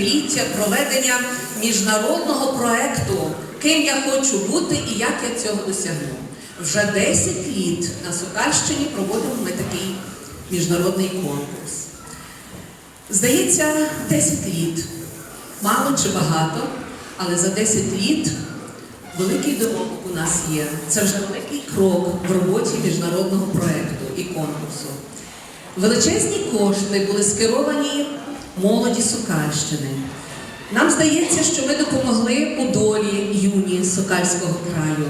десятиліття проведення міжнародного проекту Ким я хочу бути і як я цього досягну. Вже 10 літ на Сокальщині проводимо ми такий міжнародний конкурс. Здається, 10 літ. Мало чи багато, але за 10 літ великий доробок у нас є. Це вже великий крок в роботі міжнародного проєкту і конкурсу. Величезні кошти були скеровані молоді Сокальщини. Нам здається, що ми допомогли у долі юні Сокальського краю.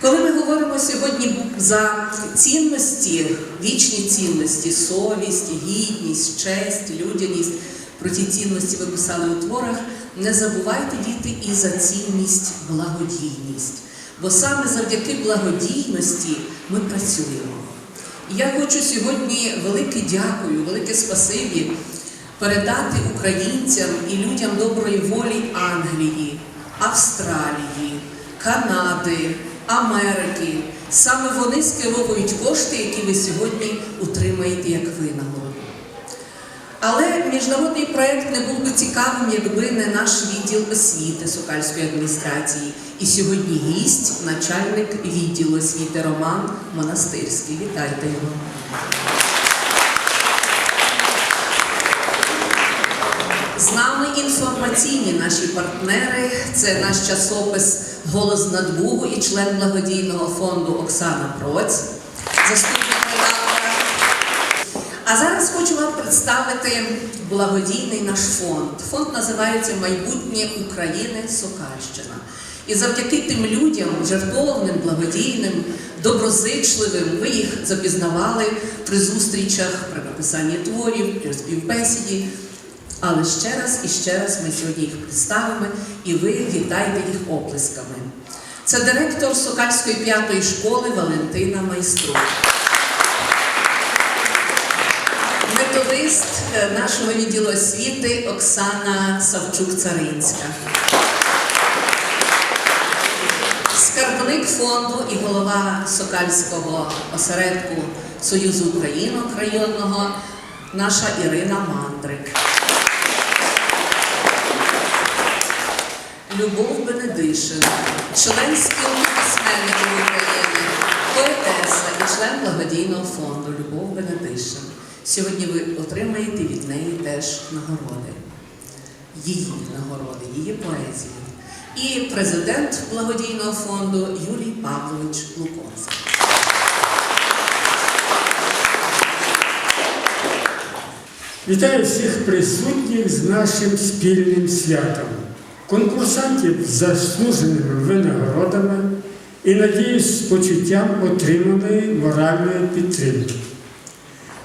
Коли ми говоримо сьогодні за цінності, вічні цінності, совість, гідність, честь, людяність, про ті цінності ви писали у творах, не забувайте діти і за цінність благодійність. Бо саме завдяки благодійності ми працюємо. Я хочу сьогодні велике дякую, велике спасибі передати українцям і людям доброї волі Англії, Австралії, Канади, Америки. Саме вони скеровують кошти, які ви сьогодні утримаєте як винагороду. Але міжнародний проект не був би цікавим, якби не наш відділ освіти Сокальської адміністрації. І сьогодні гість, начальник відділу освіти Роман Монастирський. Вітайте його. З нами інформаційні наші партнери. Це наш часопис Голос Надбугу і член благодійного фонду Оксана Проць, заступник. А зараз хочу вам представити благодійний наш фонд. Фонд називається Майбутнє України Сокальщина. І завдяки тим людям, жертовним, благодійним, доброзичливим, ви їх запізнавали при зустрічах, при написанні творів, при співбесіді. Але ще раз і ще раз ми сьогодні їх представимо, і ви вітайте їх оплесками. Це директор Сокальської п'ятої школи Валентина Майструк. Методист е, нашого відділу освіти Оксана Савчук-Царинська. Скарбник фонду і голова Сокальського осередку Союзу Українок районного наша Ірина Мандрик. Любов Бенедишин, член спілки України, поетеса і член благодійного фонду Любов Бенедишин. Сьогодні ви отримаєте від неї теж нагороди, її нагороди, її поезії. І президент благодійного фонду Юрій Павлович Луконський. Вітаю всіх присутніх з нашим спільним святом, конкурсантів з заслуженими винагородами і, надіюсь, з почуттям отриманої моральної підтримки.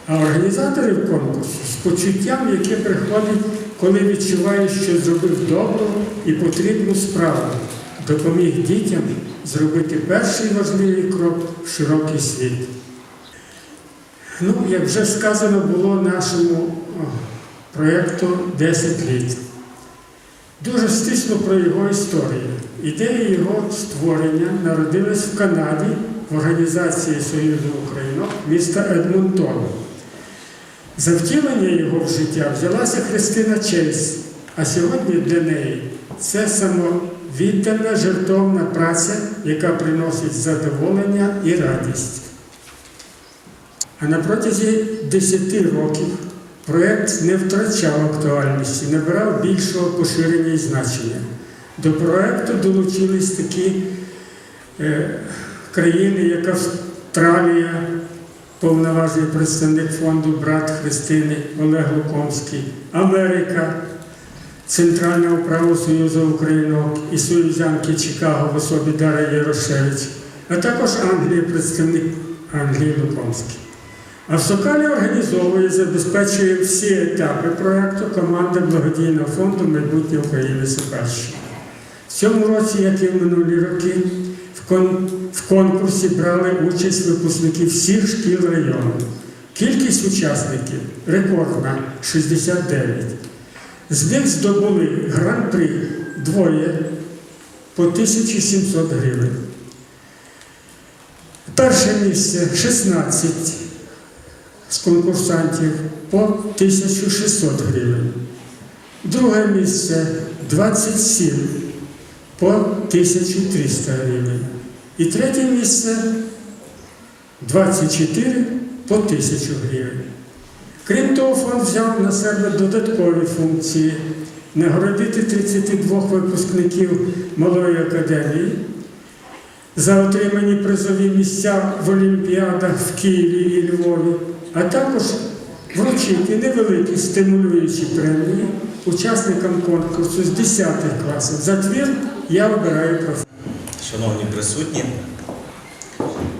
А організаторів конкурсу з почуттям, яке приходить, коли відчуваєш, що зробив добру і потрібну справу, допоміг дітям зробити перший важливий крок в широкий світ. Ну, як вже сказано було нашому проєкту 10 літ. Дуже стисло про його історію. Ідея його створення народилась в Канаді в організації Союзу Українок міста Едмонтон. За втілення його в життя взялася Христина Чейс, а сьогодні для неї це самовіддана жертовна праця, яка приносить задоволення і радість. А на протязі 10 років проєкт не втрачав актуальності, набирав більшого поширення і значення. До проєкту долучились такі е, країни, як Австралія, повноважний представник фонду брат Христини Олег Лукомський, Америка, Центральна управа Союзу Українок і Союзянки Чикаго в особі Дар'я Ярошевич, а також Англія, представник Англії Лукомський. А в Сокалі організовує, забезпечує всі етапи проєкту команда благодійного фонду Майбутнє України Сокальщина. В цьому році, як і в минулі роки, в, кон- в конкурсі брали участь випускники всіх шкіл району. Кількість учасників рекордна 69. З них здобули гран-при двоє по 1700 гривень. Перше місце 16 з конкурсантів по 1600 гривень. Друге місце 27 по 1300 гривень. І третє місце 24 по 1000 гривень. Крім того, фонд взяв на себе додаткові функції нагородити 32 випускників малої академії за отримані призові місця в Олімпіадах в Києві і Львові, а також вручити невеликі стимулюючі премії учасникам конкурсу з 10 класів. За твір я обираю професію. Шановні присутні,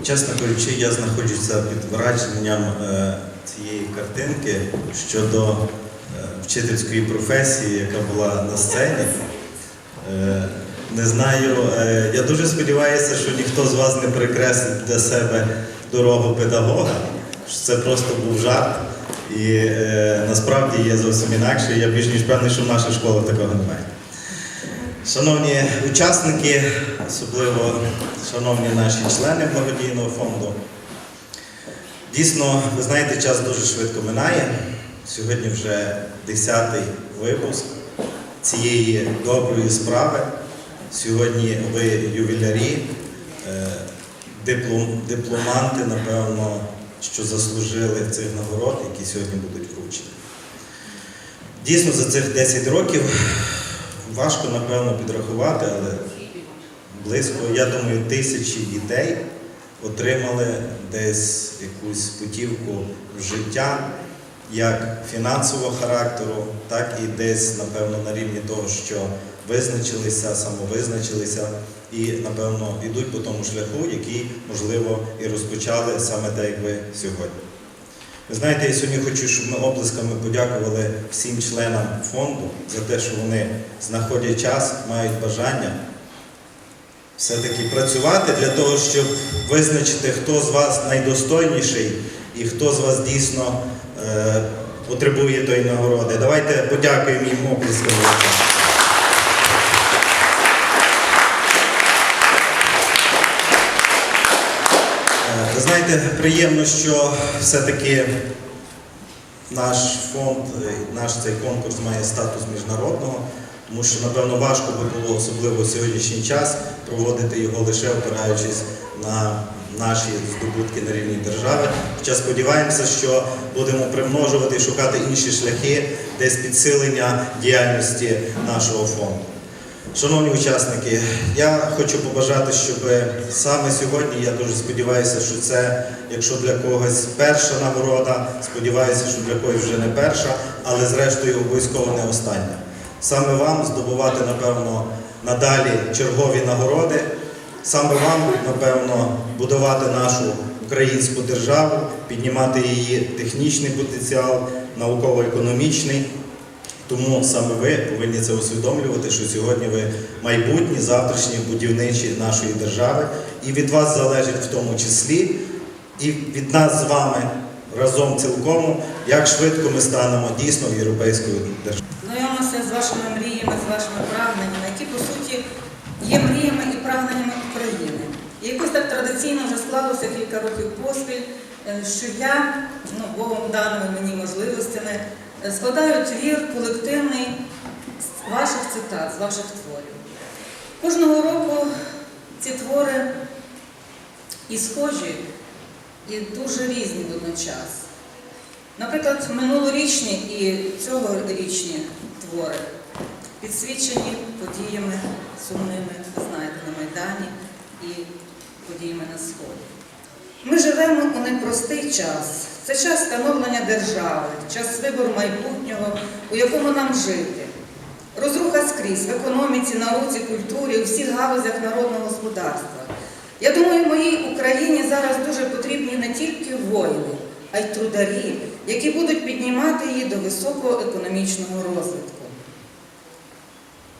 чесно кажучи, я знаходжуся під враженням е, цієї картинки щодо е, вчительської професії, яка була на сцені. Е, Не знаю, я дуже сподіваюся, що ніхто з вас не перекреслить для себе дорогу педагога, що це просто був жарт. І е, насправді є зовсім інакше. Я більш ніж певний, що в наших школах такого немає. Шановні учасники, особливо шановні наші члени благодійного фонду, дійсно, ви знаєте, час дуже швидко минає. Сьогодні вже 10-й випуск цієї доброї справи. Сьогодні ви ювілярі, е, диплом, дипломанти, напевно, що заслужили цих нагород, які сьогодні будуть вручені. Дійсно, за цих 10 років важко, напевно, підрахувати, але близько, я думаю, тисячі дітей отримали десь якусь путівку в життя, як фінансового характеру, так і десь, напевно, на рівні того, що визначилися, самовизначилися і, напевно, йдуть по тому шляху, який, можливо, і розпочали саме так, як ви сьогодні. Ви знаєте, я сьогодні хочу, щоб ми облисками подякували всім членам фонду за те, що вони знаходять час, мають бажання все-таки працювати для того, щоб визначити, хто з вас найдостойніший і хто з вас дійсно е, потребує тої нагороди. Давайте подякуємо їм оплесками. Знаєте, приємно, що все-таки наш фонд, е, наш цей конкурс має статус міжнародного, тому що, напевно, важко би було, особливо сьогоднішній час, проводити його лише опираючись на наші здобутки на рівні держави. Хоча сподіваємося, що будемо примножувати і шукати інші шляхи десь підсилення діяльності нашого фонду. Шановні учасники, я хочу побажати, щоб саме сьогодні, я дуже сподіваюся, що це, якщо для когось перша нагорода, сподіваюся, що для когось вже не перша, але зрештою обов'язково не остання. Саме вам здобувати, напевно, надалі чергові нагороди, саме вам, напевно, будувати нашу українську державу, піднімати її технічний потенціал, науково-економічний. Тому саме ви повинні це усвідомлювати, що сьогодні ви майбутні, завтрашні будівничі нашої держави, і від вас залежить в тому числі, і від нас з вами разом цілком, як швидко ми станемо дійсно європейською державою. Знайомимося з вашими мріями, з вашими прагненнями, які по суті є мріями і прагненнями України. І якось так традиційно вже склалося кілька років поспіль, е, що я, ну, Богом даними мені можливостями, е, складаю твір колективний з ваших цитат, з ваших творів. Кожного року ці твори і схожі, і дуже різні водночас. Наприклад, минулорічні і цьогорічні твори підсвічені подіями сумними, ви знаєте, на Майдані і подіями на Сході. Ми живемо у непростий час. Це час становлення держави, час вибору майбутнього, у якому нам жити. Розруха скрізь в економіці, науці, культурі, у всіх галузях народного господарства. Я думаю, моїй Україні зараз дуже потрібні не тільки воїни, а й трударі, які будуть піднімати її до високого економічного розвитку.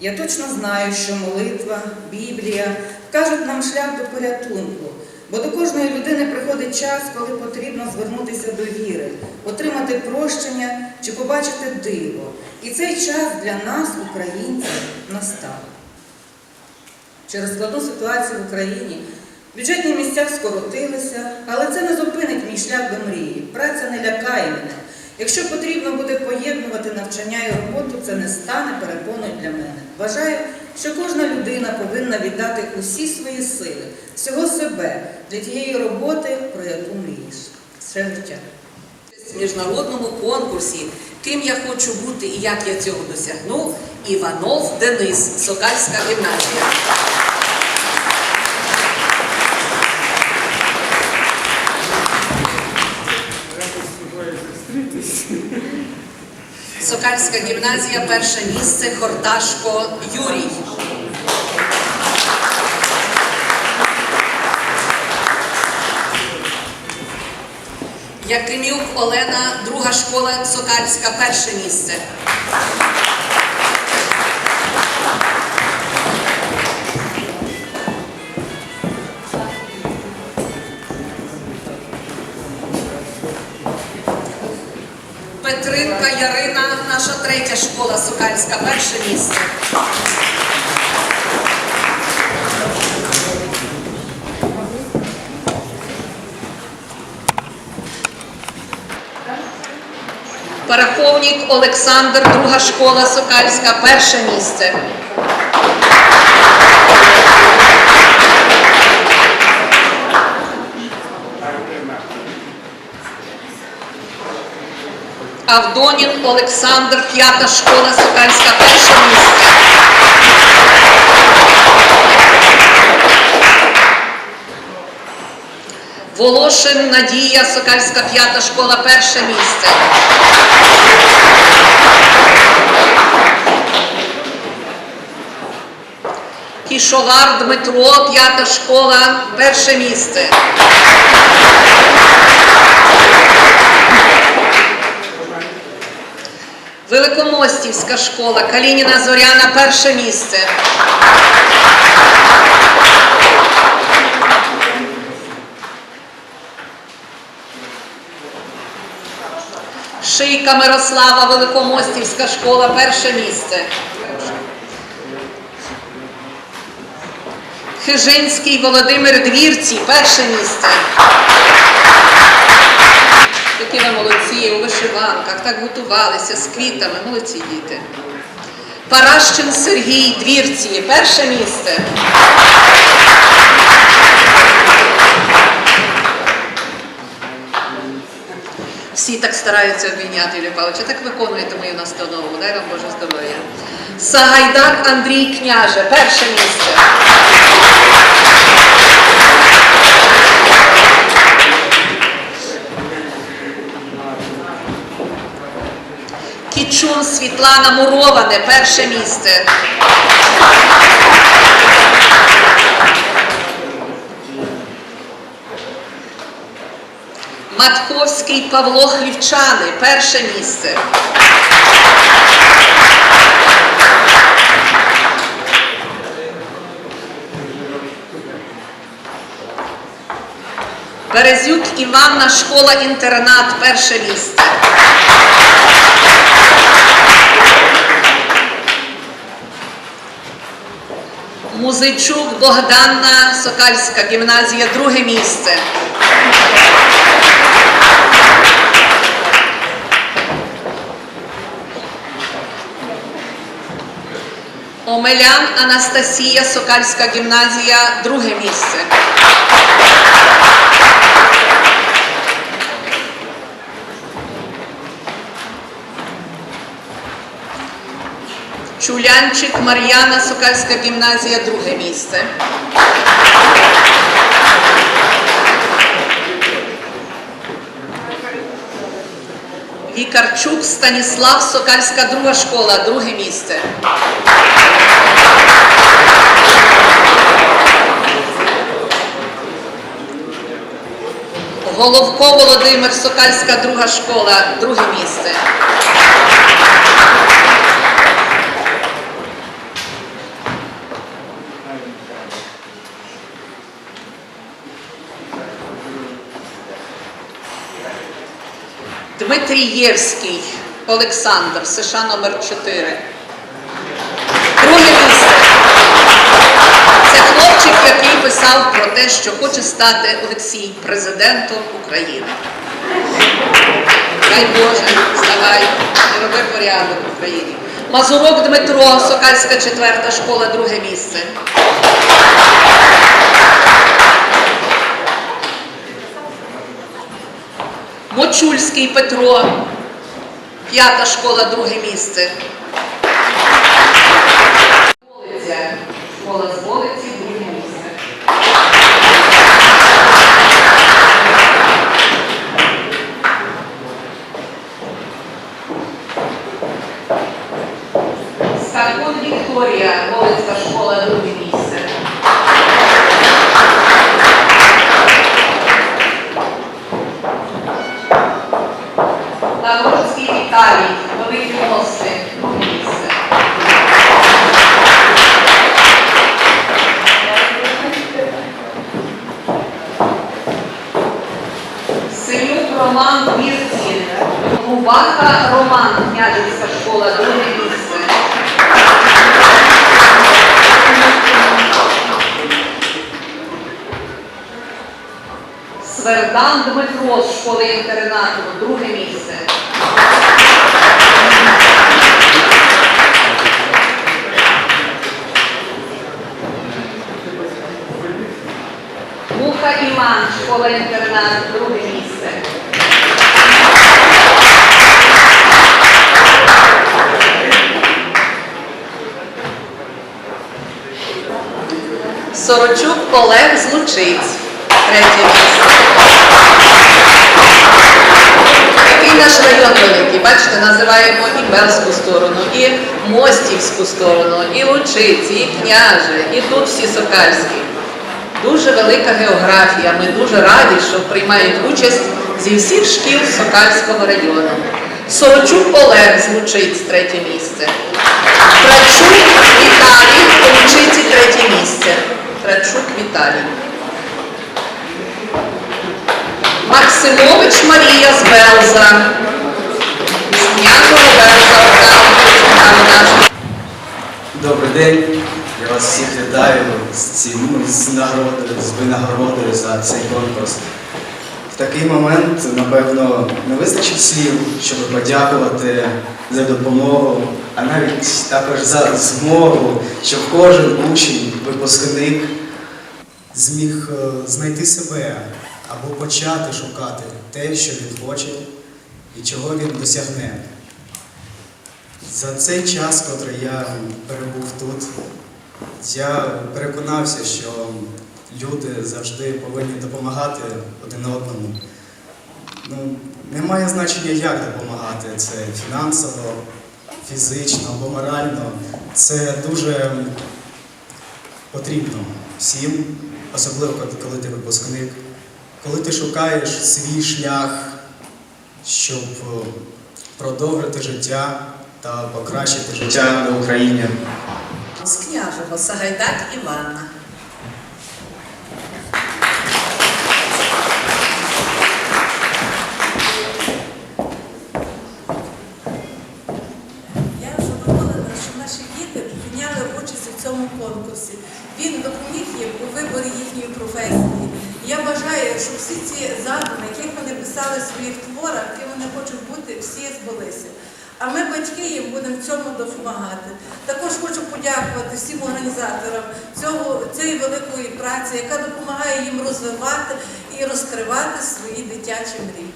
Я точно знаю, що молитва, Біблія кажуть нам шлях до порятунку, бо до кожної людини приходить час, коли потрібно звернутися до віри, отримати прощення чи побачити диво. І цей час для нас, українців, настав. Через складну ситуацію в Україні Бюджетні місця скоротилися, але це не зупинить мій шлях до мрії. Праця не лякає мене. Якщо потрібно буде поєднувати навчання і роботу, це не стане перепоною для мене. Вважаю, що кожна людина повинна віддати усі свої сили, всього себе для тієї роботи, про яку мрієш. Все життя. В міжнародному конкурсі Ким я хочу бути і як я цього досягну, Іванов Денис, Сокальська гімназія. Сокальська гімназія, перше місце, Хорташко Юрій. Якимюк Олена, друга школа Сокальська, перше місце. Третя школа Сокальська, перше місце. Параховник Олександр, друга школа Сокальська, перше місце. Авдонін Олександр, п'ята школа Сокальська, перше місце. Волошин Надія, Сокальська, п'ята школа, перше місце. Кішовар Дмитро, п'ята школа, перше місце. Великомостівська школа, Калініна Зоряна, перше місце. Шийка Мирослава, Великомостівська школа, перше місце. Хижинський Володимир Двірці, перше місце. Ви молодці, у вишиванках, так готувалися з квітами, молодці діти. Паращин Сергій Двірці, перше місце. Всі так стараються обійняти Юрія Павловича, так виконуєте мою настанову. Дай вам Боже здоров'я. Сагайдак Андрій Княже, перше місце. Кічун Світлана Муроване, перше місце. Матковський Павло Хлівчани, перше місце. Березюк Іванна, школа-інтернат, перше місце. Музичук Богданна, Сокальська гімназія, друге місце. Омелян Анастасія, Сокальська гімназія, друге місце. Чулянчик Мар'яна, Сокальська гімназія, друге місце. Вікарчук Станіслав, Сокальська друга школа, друге місце. Головко Володимир, Сокальська друга школа, друге місце. Дмитрієвський Олександр, США номер 4. Друге місце. Це хлопчик, який написав про те, що хоче стати Олексій президентом України. Дай Боже, вставай роби порядок в Україні. Мазурок Дмитро, Сокальська четверта школа, друге місце. Мочульський Петро, п'ята школа, друге місце. Волиця, школа Губаха Роман, Княжицька школа, друге місце. Свердан Дмитро з школи інтернату, друге місце. Муха Іван, школа інтернат, Сорочук Олег з Лучиць, третє місце. Такий наш район великий, бачите, називаємо і Бельську сторону, і Мостівську сторону, і Лучиці, і Княже, і тут всі Сокальські. Дуже велика географія. Ми дуже раді, що приймають участь зі всіх шкіл Сокальського району. Сорочук Олег з третє місце. Трачук Віталій, у Лучиці третє місце. Віталій. Максимович Марія з Белза. З Белза, Добрий день, я вас всіх вітаю з цим з нагородою, з винагородою за цей конкурс. В такий момент, напевно, не вистачить слів, щоб подякувати за допомогу, а навіть також за змогу, щоб кожен учень, випускник зміг е, знайти себе або почати шукати те, що він хоче і чого він досягне. За цей час, котрий я перебув тут, я переконався, що люди завжди повинні допомагати один одному. Ну, немає значення, як допомагати. Це фінансово, фізично або морально. Це дуже потрібно всім, особливо коли- ти випускник, коли ти шукаєш свій шлях, щоб е, продовжити життя та покращити життя. життя на Україні. З княжого Сагайдак Іванна. Я задоволена, що наші діти прийняли участь у цьому конкурсі. Він допоміг їм у виборі їхньої професії. Я бажаю, щоб всі ці задуми, яких вони писали в своїх творах, ким вони хочуть бути, всі збулися. А ми, батьки, їм будемо в цьому допомагати. Також хочу подякувати всім організаторам цього, цієї великої праці, яка допомагає їм розвивати і розкривати свої дитячі мрії.